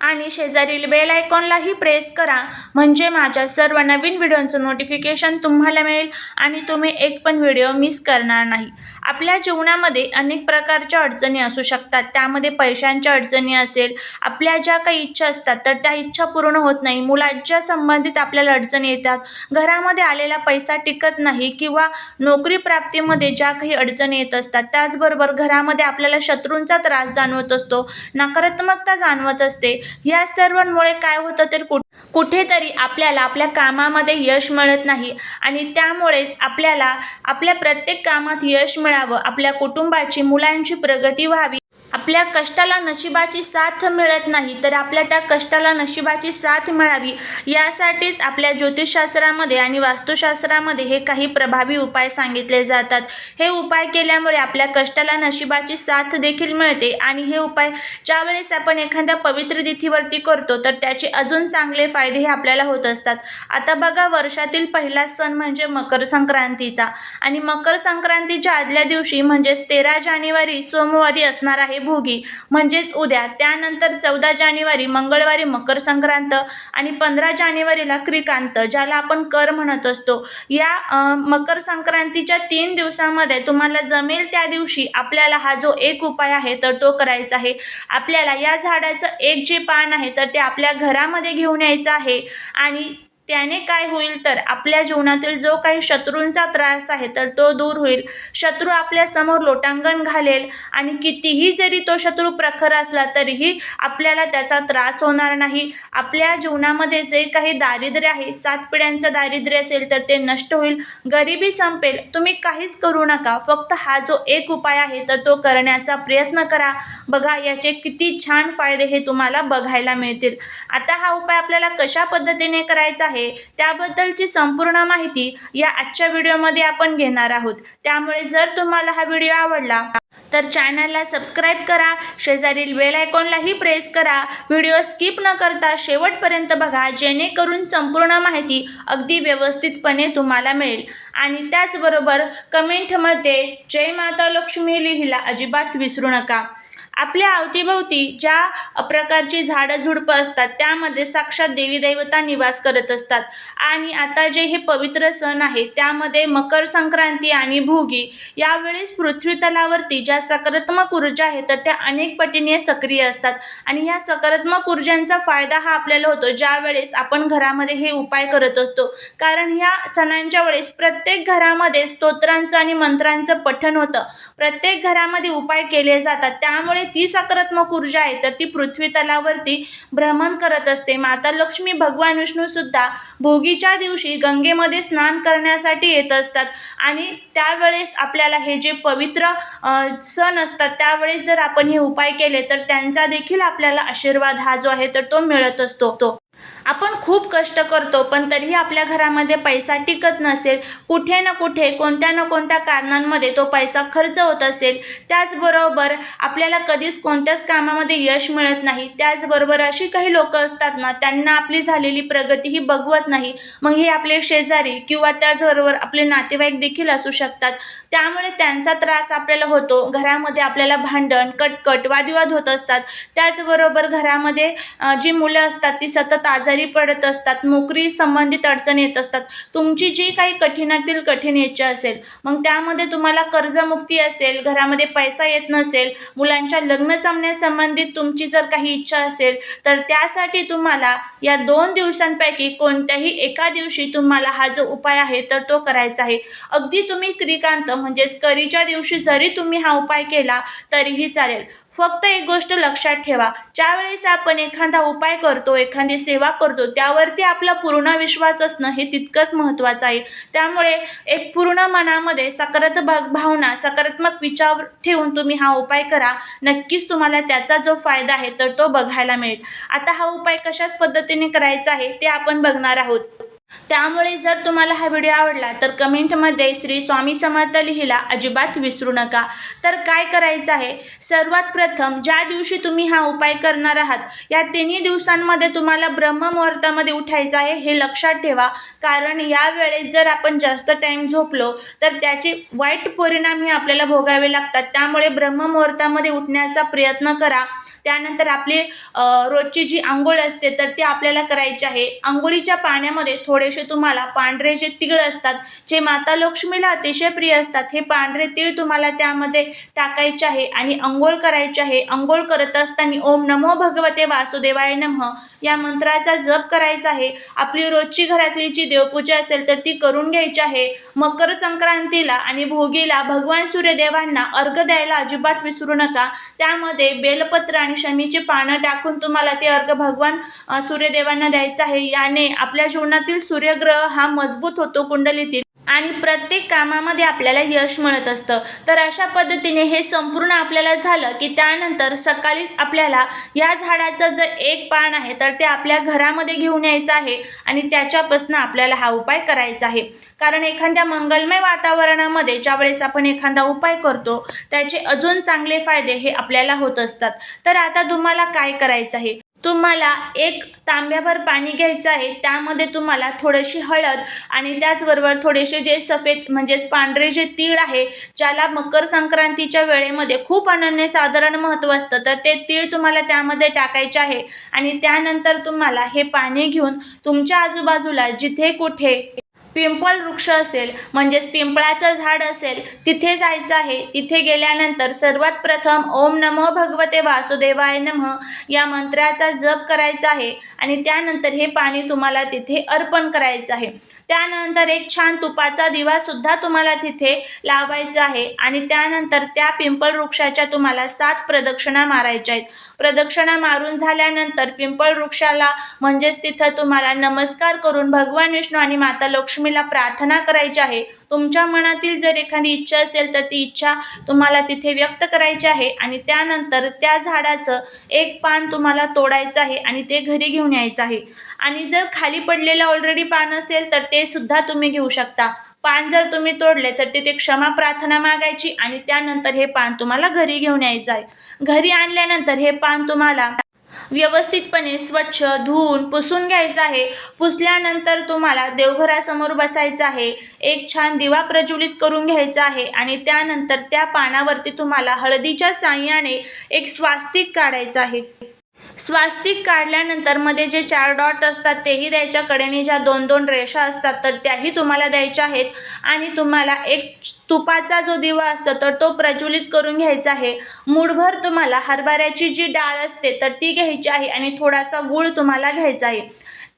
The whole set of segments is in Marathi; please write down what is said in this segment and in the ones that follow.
आणि शेजारील बेल आयकॉनलाही प्रेस करा. म्हणजे माझ्या सर्व नवीन व्हिडिओंचं नोटिफिकेशन तुम्हाला मिळेल आणि तुम्ही एक पण व्हिडिओ मिस करणार नाही. आपल्या जीवनामध्ये अनेक प्रकारच्या अडचणी असू शकतात. त्यामध्ये पैशांच्या अडचणी असेल आपल्या ज्या काही इच्छा असतात तर त्या इच्छा पूर्ण होत नाही. मुलांच्या संबंधित आपल्याला अडचणी येतात. घरामध्ये आलेला पैसा टिकत नाही किंवा नोकरी प्राप्तीमध्ये ज्या काही अडचणी येत असतात त्याचबरोबर घरामध्ये आपल्याला शत्रूंचा त्रास जाणवत असतो नकारात्मकता जाणवत असते. या सर्वांमुळे काय होतं तर कुठ कुठेतरी आपल्याला आपल्या कामामध्ये यश मिळत नाही. आणि त्यामुळेच आपल्याला आपल्या प्रत्येक कामात यश मिळावं आपल्या कुटुंबाची मुलांची प्रगती व्हावी. आपल्या कष्टाला नशिबाची साथ मिळत नाही तर आपल्या त्या कष्टाला नशिबाची साथ मिळावी यासाठीच आपल्या ज्योतिषशास्त्रामध्ये आणि वास्तुशास्त्रामध्ये हे काही प्रभावी उपाय सांगितले जातात. हे उपाय केल्यामुळे आपल्या कष्टाला नशिबाची साथ देखील मिळते आणि हे उपाय ज्यावेळेस आपण एखाद्या पवित्र तिथीवरती करतो तर त्याचे अजून चांगले फायदे हे आपल्याला होत असतात. आता बघा वर्षातील पहिला सण म्हणजे मकर संक्रांतीचा. आणि मकर संक्रांतीच्या आदल्या दिवशी म्हणजेच तेरा जानेवारी सोमवारी असणार आहे भोगी. म्हणजेच उद्या त्यानंतर चौदा जानेवारी मंगळवारी मकर संक्रांत आणि पंधरा जानेवारीला क्रिकांत ज्याला आपण कर म्हणत असतो. या मकर संक्रांतीच्या तीन दिवसामध्ये तुम्हाला जमेल त्या दिवशी आपल्याला हा जो एक उपाय आहे तर तो करायचा आहे. आपल्याला या झाडाचं एक जे पान आहे तर ते आपल्या घरामध्ये घेऊन यायचं आहे. आणि त्याने काय होईल तर आपल्या जीवनातील जो काही शत्रूंचा त्रास आहे तर तो दूर होईल. शत्रू आपल्यासमोर लोटांगण घालेल आणि कितीही जरी तो शत्रू प्रखर असला तरीही आपल्याला त्याचा त्रास होणार नाही. आपल्या जीवनामध्ये जे काही दारिद्र्य आहे सात पिढ्यांचं दारिद्र्य असेल तर ते नष्ट होईल. गरिबी संपेल. तुम्ही काहीच करू नका. फक्त हा जो एक उपाय आहे तर तो करण्याचा प्रयत्न करा. बघा याचे किती छान फायदे हे तुम्हाला बघायला मिळतील. आता हा उपाय आपल्याला कशा पद्धतीने करायचा आहे त्याबद्दलची संपूर्ण माहिती या आजच्या व्हिडिओमध्ये आपण घेणार आहोत. त्यामुळे जर तुम्हाला हा व्हिडिओ आवडला तर चॅनलला सबस्क्राईब करा. शेजारील बेल आयकॉनलाही प्रेस करा. व्हिडिओ स्किप न करता शेवटपर्यंत बघा जेणेकरून संपूर्ण माहिती अगदी व्यवस्थितपणे तुम्हाला मिळेल. आणि त्याचबरोबर कमेंटमध्ये जय माता लक्ष्मी लिहिला अजिबात विसरू नका. आपल्या अवतीभोवती ज्या प्रकारची झाडं झुडपं असतात त्यामध्ये साक्षात देवी देवता निवास करत असतात. आणि आता जे हे पवित्र सण आहे त्यामध्ये मकर संक्रांती आणि भोगी यावेळेस पृथ्वी तलावरती ज्या सकारात्मक ऊर्जा आहे तर त्या अनेक पटीने सक्रिय असतात. आणि या सकारात्मक ऊर्जांचा फायदा हा आपल्याला होतो ज्या वेळेस आपण घरामध्ये हे उपाय करत असतो. कारण ह्या सणांच्या वेळेस प्रत्येक घरामध्ये स्तोत्रांचं आणि मंत्रांचं पठण होतं. प्रत्येक घरामध्ये उपाय केले जातात. त्यामुळे ती सकारात्मक ऊर्जा आहे तर ती पृथ्वी तलावरती भ्रमण करत असते. माता लक्ष्मी भगवान विष्णू सुद्धा भोगीच्या दिवशी गंगेमध्ये स्नान करण्यासाठी येत असतात. आणि त्यावेळेस आपल्याला हे जे पवित्र सण असतात त्यावेळेस जर आपण हे उपाय केले तर त्यांचा देखील आपल्याला आशीर्वाद हा जो आहे तर तो मिळत असतो. तो आपण खूप कष्ट करतो पण तरीही आपल्या घरामध्ये पैसा टिकत नसेल कुठे ना कुठे कोणत्या ना कोणत्या कारणांमध्ये तो पैसा खर्च होत असेल त्याचबरोबर आपल्याला कधीच कोणत्याच कामामध्ये यश मिळत नाही. त्याचबरोबर अशी काही लोकं असतात ना त्यांना आपली झालेली प्रगती ही बघवत नाही. मग हे आपले शेजारी किंवा त्याचबरोबर आपले नातेवाईक देखील असू शकतात. त्यामुळे त्यांचा त्रास आपल्याला होतो. घरामध्ये आपल्याला भांडण कटकट वादविवाद होत असतात. त्याचबरोबर घरामध्ये जी मुलं असतात ती सतत आजारी पडत असतात नोकरी संबंधित अडचणी येत असतात तुमची जी काही कठीणातील कठीण इच्छा असेल मग त्यामध्ये तुम्हाला कर्जमुक्ती असेल घरामध्ये पैसा येत नसेल मुलांच्या लग्न जमण्यासंबंधित तुमची जर काही इच्छा असेल तर त्यासाठी तुम्हाला या दोन दिवसांपैकी कोणत्याही एका दिवशी तुम्हाला हा जो उपाय आहे तर तो करायचा आहे. अगदी तुम्ही क्रिकांत म्हणजेच करीच्या दिवशी जरी तुम्ही हा उपाय केला तरीही चालेल. फक्त एक गोष्ट लक्षात ठेवा. ज्यावेळेस आपण एखादा उपाय करतो एखादी सेवा करतो. त्यावरती आपला पूर्ण विश्वास असणं हे तितकंच महत्त्वाचं आहे. त्यामुळे एक पूर्ण मनामध्ये सकारात्मक भावना सकारात्मक विचार ठेवून तुम्ही हा उपाय करा. नक्कीच तुम्हाला त्याचा जो फायदा आहे तर तो बघायला मिळेल. आता हा उपाय कशाच पद्धतीने करायचा आहे ते आपण बघणार आहोत. त्यामुळे जर तुम्हाला हा व्हिडिओ आवडला तर कमेंटमध्ये श्री स्वामी समर्थ लिहिला अजिबात विसरू नका. तर काय करायचं आहे? सर्वात प्रथम ज्या दिवशी तुम्ही हा उपाय करणार आहात या तिन्ही दिवसांमध्ये तुम्हाला ब्रह्ममुहूर्तामध्ये उठायचं आहे हे लक्षात ठेवा. कारण या वेळेस जर आपण जास्त टाईम झोपलो तर त्याचे वाईट परिणाम हे आपल्याला भोगावे लागतात. त्यामुळे ब्रह्ममुहूर्तामध्ये उठण्याचा प्रयत्न करा. त्यानंतर आपली रोजची जी आंघोळ असते तर ती आपल्याला करायची आहे. आंघोळीच्या पाण्यामध्ये थोडेसे तुम्हाला पांढरे जे तीळ असतात जे माता लक्ष्मीला अतिशय प्रिय असतात हे पांढरे तीळ तुम्हाला त्यामध्ये टाकायचे आहे आणि आंघोळ करायची आहे. आंघोळ करत असताना ओम नमो भगवते वासुदेवाय नमः या मंत्राचा जप करायचा आहे. आपली रोजची घरातली जी देवपूजा असेल तर ती करून घ्यायची आहे. मकर संक्रांतीला आणि भोगीला भगवान सूर्यदेवांना अर्घ द्यायला अजिबात विसरू नका. त्यामध्ये बेलपत्र आणि शमीची पानं टाकून तुम्हाला ते अर्घ भगवान सूर्यदेवांना द्यायचं आहे. याने आपल्या जीवनातील सूर्यग्रह हा मजबूत होतो कुंडलीतील. आणि प्रत्येक कामामध्ये आपल्याला यश मिळत असतं. तर अशा पद्धतीने हे संपूर्ण आपल्याला झालं की त्यानंतर सकाळीच आपल्याला या झाडाचं जर एक पान आहे तर ते आपल्या घरामध्ये घेऊन यायचं आहे आणि त्याच्यापासून आपल्याला हा उपाय करायचा आहे. कारण एखाद्या मंगलमय वातावरणामध्ये ज्यावेळेस आपण एखादा उपाय करतो त्याचे अजून चांगले फायदे हे आपल्याला होत असतात. तर आता तुम्हाला काय करायचं आहे? तुम्हाला एक तांब्याभर पाणी घ्यायचं आहे त्यामध्ये तुम्हाला थोडीशी हळद आणि त्याचबरोबर थोडेसे जे सफेद म्हणजेच पांढरे जे तीळ आहे ज्याला मकर संक्रांतीच्या वेळेमध्ये खूप अनन्यसाधारण महत्त्व असतं. तर ते तीळ तुम्हाला त्यामध्ये टाकायचे आहे आणि त्यानंतर तुम्हाला हे पाणी घेऊन तुमच्या आजूबाजूला जिथे कुठे पिंपळ वृक्ष असेल म्हणजेच पिंपळाचं झाड असेल तिथे जायचं आहे. तिथे गेल्यानंतर सर्वात प्रथम ओम नमो भगवते वासुदेवाय नमः या मंत्राचा जप करायचा आहे आणि त्यानंतर हे पाणी तुम्हाला तिथे अर्पण करायचं आहे. त्यानंतर एक छान तुपाचा दिवासुद्धा तुम्हाला तिथे लावायचा आहे आणि त्यानंतर त्या पिंपळ वृक्षाच्या तुम्हाला सात प्रदक्षिणा मारायच्या आहेत. प्रदक्षिणा मारून झाल्यानंतर पिंपळ वृक्षाला म्हणजेच तिथं तुम्हाला नमस्कार करून भगवान विष्णू आणि माता लक्ष्मी लक्ष्मीला प्रार्थना करायची आहे तुमच्या मनातील जर एखादी इच्छा असेल तर ती इच्छा तुम्हाला तिथे व्यक्त करायची आहे आणि त्यानंतर त्या झाडाचं एक पान तुम्हाला तोडायचं आहे आणि ते घरी घेऊन यायचं आहे. आणि जर खाली पडलेलं ऑलरेडी पान असेल तर ते सुद्धा तुम्ही घेऊ शकता. पान जर तुम्ही तोडले तर तिथे क्षमा प्रार्थना मागायची आणि त्यानंतर हे पान तुम्हाला घरी घेऊन यायचं आहे. घरी आणल्यानंतर हे पान तुम्हाला व्यवस्थितपणे स्वच्छ धुवून पुसून घ्यायचं आहे. पुसल्यानंतर तुम्हाला देवघरासमोर बसायचं आहे. एक छान दिवा प्रज्वलित करून घ्यायचा आहे आणि त्यानंतर त्या पानावरती तुम्हाला हळदीच्या साह्याने एक स्वास्तिक काढायचं आहे. स्वास्तिक काढल्यानंतरमध्ये जे चार डॉट असतात तेही द्यायच्या कडेने ज्या दोन दोन रेषा असतात तर त्याही तुम्हाला द्यायच्या आहेत. आणि तुम्हाला एक तुपाचा जो दिवा असतो तर तो प्रज्वलित करून घ्यायचा आहे. मूठभर तुम्हाला हरभऱ्याची जी डाळ असते तर ती घ्यायची आहे आणि थोडासा गूळ तुम्हाला घ्यायचा आहे.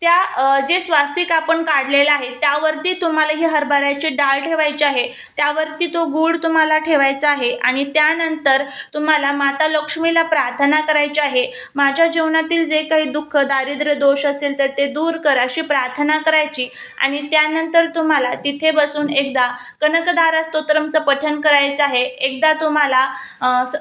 त्या जे स्वास्तिक आपण काढलेलं आहे त्यावरती तुम्हाला ही हरभऱ्याची डाळ ठेवायची आहे. त्यावरती तो गूळ तुम्हाला ठेवायचा आहे. आणि त्यानंतर तुम्हाला माता लक्ष्मीला प्रार्थना करायची आहे. माझ्या जीवनातील जे काही दुःख दारिद्र्य दोष असेल तर ते दूर कर अशी प्रार्थना करायची. आणि त्यानंतर तुम्हाला तिथे बसून एकदा कनकधारा स्तोत्रमचं पठण करायचं आहे. एकदा तुम्हाला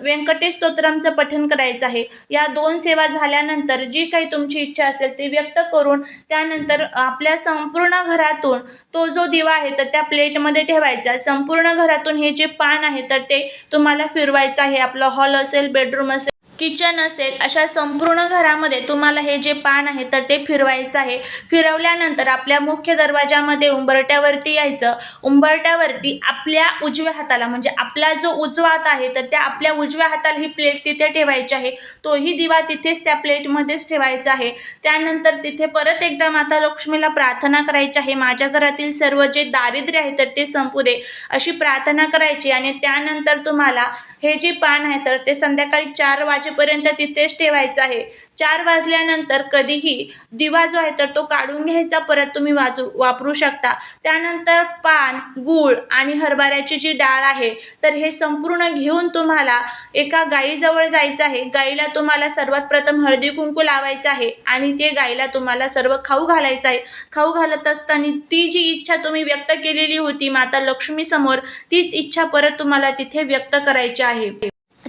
व्यंकटेश स्तोत्रमचं पठण करायचं आहे. या दोन सेवा झाल्यानंतर जी काही तुमची इच्छा असेल ती व्यक्त करून त्यानंतर आपल्या संपूर्ण घरातून तो जो दिवा आहे तर त्या प्लेटमध्ये ठेवायचा. संपूर्ण घरातून हे जे पान आहे तर ते तुम्हाला फिरवायचं आहे. आपलं हॉल असेल बेडरूम असेल किचन असेल अशा संपूर्ण घरामध्ये तुम्हाला हे जे पान आहे तर ते फिरवायचं आहे. फिरवल्यानंतर आपल्या मुख्य दरवाजामध्ये उंबरट्यावरती यायचं. उंबरट्यावरती आपल्या उजव्या हाताला म्हणजे आपला जो उजवा हात आहे तर त्या आपल्या उजव्या हाताला ही प्लेट तिथे ठेवायची आहे. तोही दिवा तिथेच त्या प्लेटमध्येच ठेवायचा आहे. त्यानंतर तिथे परत एकदा माता लक्ष्मीला प्रार्थना करायची आहे. माझ्या घरातील सर्व जे दारिद्र्य आहे तर ते संपू दे. अशी प्रार्थना करायची आणि त्यानंतर तुम्हाला हे जे पान आहे तर ते संध्याकाळी चार वाजेपर्यंत तिथेच ठेवायचं आहे. चार वाजल्यानंतर कधीही दिवा जो आहे तर तो काढून घ्यायचा. परत तुम्ही वाजू वापरू शकता. त्यानंतर पान गूळ आणि हरभऱ्याची जी डाळ आहे तर हे संपूर्ण घेऊन तुम्हाला एका गाईजवळ जायचं आहे. गाईला तुम्हाला सर्वात प्रथम हळदी कुंकू लावायचं आहे आणि ते गाईला तुम्हाला सर्व खाऊ घालायचं आहे. खाऊ घालत असताना ती जी इच्छा तुम्ही व्यक्त केलेली होती माता लक्ष्मीसमोर तीच इच्छा परत तुम्हाला तिथे व्यक्त करायची आहे.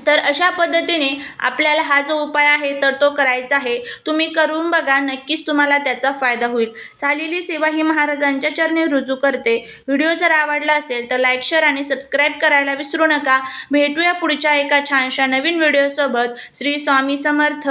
तर अशा पद्धतीने आपल्याला हा जो उपाय आहे तर तो करायचा आहे. तुम्ही करून बघा नक्कीच तुम्हाला त्याचा फायदा होईल. झालेली सेवा ही महाराजांच्या चरणी रुजू करते. व्हिडिओ जर आवडला असेल तर लाईक शेअर आणि सबस्क्राईब करायला विसरू नका. भेटूया पुढच्या एका छानशा नवीन व्हिडिओसोबत. श्री स्वामी समर्थ.